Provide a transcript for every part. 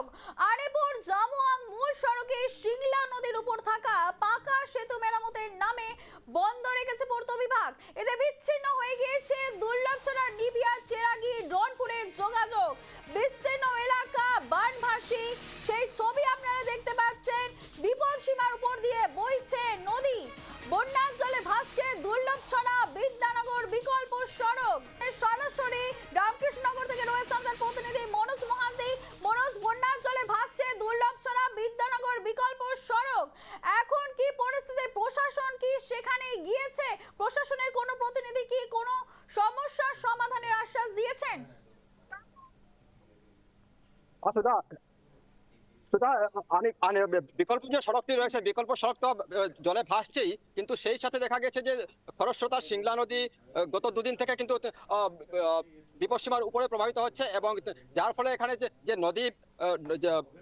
সড়ক। আরেপুর জামুয়াং মূল সড়কে সিংলা নদীর উপর থাকা পাকা সেতু মেরামতের নামে বন্ধ রেখেছে পূর্ত বিভাগ। এতে বিচ্ছিন্ন হয়ে গিয়েছে দুর্লভছড়া নিবিয়া চেরাগি রনপুরের যোগাযোগ। বিস্তীর্ণ এলাকা বানভাসী। সেই ছবি আপনারা দেখতে পাচ্ছেন। বিপদ সীমার উপর দিয়ে বইছে নদী। বন্যার জলে ভাসছে দুর্লভছড়া গিয়েছে প্রশাসনের কোনো প্রতিনিধি কি কোনো সমস্যার সমাধানের আশ্বাস দিয়েছেন? আমি আমি বিকল্প যে সড়কটি রয়েছে, বিকল্প সড়ক তো জলে ভাসছেই, কিন্তু সেই সাথে দেখা গেছে যে খরস্রোতা সিংলা নদী গত দুদিন থেকে কিন্তু বিপদসীমার উপরে প্রভাবিত হচ্ছে এবং যার ফলে এখানে যে নদী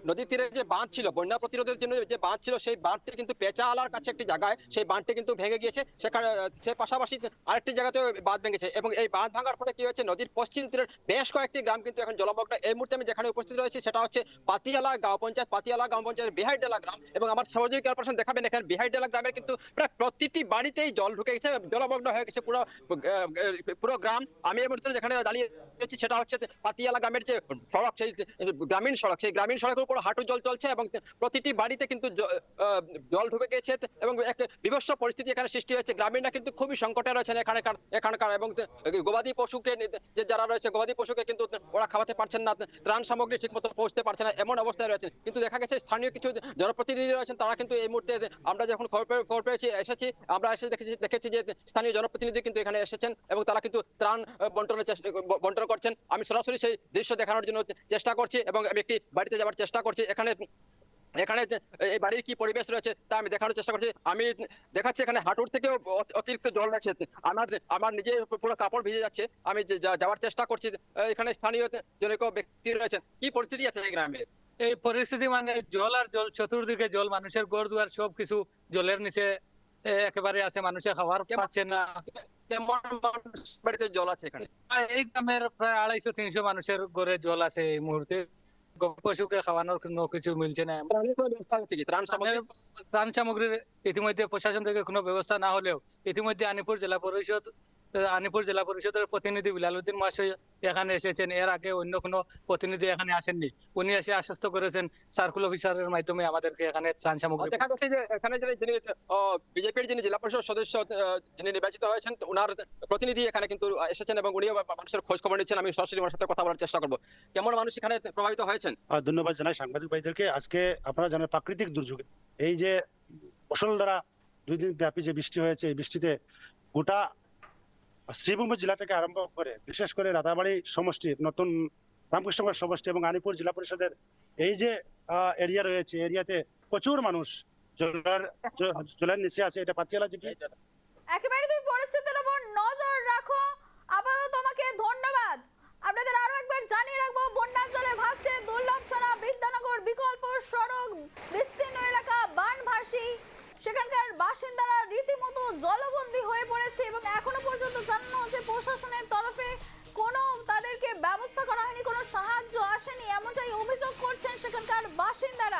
নদীর তীরে যে বাঁধ ছিল, বন্যা প্রতিরোধের জন্য যে বাঁধ ছিল, সেই বাঁধটি কিন্তু পেঁচা আলার কাছে একটি জায়গায়, সেই বাঁধটি কিন্তু ভেঙে গিয়েছে। সেখানে সে পাশাপাশি আরেকটি জায়গাতে বাঁধ ভেঙেছে এবং এই বাঁধ ভাঙার ফলে কি হয়েছে? নদীর পশ্চিম তীরের বেশ কয়েকটি গ্রাম কিন্তু এখন জলমগ্ন। এই মুহূর্তে আমি যেখানে উপস্থিত রয়েছি, সেটা হচ্ছে পাতিয়ালা গাঁও পঞ্চায়েত, পাতিয়ালা গাঁও পঞ্চায়েত বিহাইডেলা গ্রাম এবং আমার সহযোগী কর্পোরেশন দেখাবেন, এখানে বিহাইডেলা গ্রামের কিন্তু প্রায় প্রতিটি বাড়িতেই জল ঢুকে গেছে, জলমগ্ন হয়ে গেছে পুরো পুরো গ্রাম। আমি এই মুহূর্তে যেখানে দাঁড়িয়ে সেটা হচ্ছে পাতিয়ালা গ্রামের যে সড়ক, সেই গ্রামীণ সেই গ্রামীণ সড়কের উপর হাঁটু জল চলছে এবং প্রতিটি বাড়িতে কিন্তু জল ঢুকে গেছে এবং এক বিভৎস পরিস্থিতি এখানে সৃষ্টি হয়েছে। গ্রামীণরা কিন্তু খুবই সংকটে রয়েছেন এখানকার এখানকার এবং গবাদি পশুকে যে যারা রয়েছে, গবাদি পশুকে কিন্তু ওরা খাওয়াতে পারছেন না, ত্রাণ সামগ্রী ঠিক মতো পৌঁছতে পারছে না, এমন অবস্থায় রয়েছেন। কিন্তু দেখা গেছে স্থানীয় কিছু জনপ্রতিনিধি রয়েছেন, তারা কিন্তু এই মুহূর্তে আমরা যখন খবর পেয়েছি, এসেছি, আমরা এসে দেখেছি দেখেছি যে স্থানীয় জনপ্রতিনিধি কিন্তু এখানে এসেছেন এবং তারা কিন্তু ত্রাণ বন্টনের চেষ্টা, বন্টন করছেন। আমি সরাসরি সেই দৃশ্য দেখানোর জন্য চেষ্টা করছি এবং আমি একটি বাড়িতে যাওয়ার চেষ্টা করছি। এখানে এখানে এই বাড়ির কি পরিবেশ রয়েছে তা আমি দেখানোর চেষ্টা করছি। আমি দেখাচ্ছি এখানে হাঁটুর থেকেও অতিরিক্ত জল রয়েছে। আমার আমার নিজে পুরো কাপড় ভিজে যাচ্ছে। আমি যাওয়ার চেষ্টা করছি। এখানে স্থানীয় জনৈক ব্যক্তি রয়েছেন কি পরিস্থিতি আছে এই গ্রামে? এই পরিস্থিতি মানে জল আর জল চতুর্দিকে জল মানুষের ঘর দুয়ার সব কিছু জলের নিচে একেবারে আছে। মানুষে খাবার পাচ্ছে না। কেমন বাড়িতে জল আছে এখানে? এই গ্রামের প্রায় আড়াইশো তিনশো মানুষের ঘরে জল আছে এই মুহূর্তে। পশুকে খাওয়ানোর কোনো কিছু মিলছে না। ত্রাণ সামগ্রী? ত্রাণ সামগ্রীর ইতিমধ্যে প্রশাসন থেকে কোনো ব্যবস্থা না হলেও ইতিমধ্যে আনিপুর জেলা পরিষদ আনিপুর জেলা পরিষদের প্রতিনিধি বিলালউদ্দিন মহাশয় এখানে এসেছেন। এর আগে অন্য কোনো প্রতিনিধি এখানে আসেননি। উনি এসে আশ্বস্ত করেছেন সার্কুল অফিসারের মাধ্যমে আমাদেরকে এখানে ত্রাণ সামগ্রী দেখা যাচ্ছে যে এখানে যিনি যিনি বিজেপির যিনি জেলা পরিষদ সদস্য যিনি নির্বাচিত হয়েছেন তো ওনার প্রতিনিধি এখানে কিন্তু এসেছেন এবং উনিও মানুষের খোঁজ খবর নিচ্ছেন। আমি সরাসরি ওনার সাথে কথা বলার চেষ্টা করব। কেমন মানুষ এখানে প্রভাবিত হয়েছেন? ধন্যবাদ জানাই সাংবাদিক ভাইদেরকে। আজকে আপনারা জানেন প্রাকৃতিক দুর্যোগে। এই যে ফসল দ্বারা দুই দিন ব্যাপী যে বৃষ্টি হয়েছে এই বৃষ্টিতে গোটা শ্রীভূমি জেলা থেকে আরম্ভ করে, বিশেষ করে রাতাবাড়ি সমষ্টি, নতুন রামকৃষ্ণগড় সমষ্টি এবং আনিপুর জেলা পরিষদের এই যে এরিয়া রয়েছে এরিয়াতে প্রচুর মানুষ জলের জলের নিচে আছে, এটা পাতিয়ালা কি? একেবারে তুমি পরিস্থিতির উপর নজর রাখো। আপাতত তোমাকে ধন্যবাদ। আপনাদের আরও একবার জানিয়ে রাখব বন্যার জলে ভাসছে দুর্লভছড়া বিদ্যানগর বিকল্প সড়ক, বিস্তীর্ণ এলাকা বানভাসী। সেখানকার বাসিন্দারা রীতিমতো জলবন্দী হয়ে পড়েছে এবং এখনও জানানো হচ্ছে প্রশাসনের তরফে কোনো তাদেরকে ব্যবস্থা করা হয়নি, কোনো সাহায্য আসেনি, এমনটাই অভিযোগ করছেন সেখানকার বাসিন্দারা।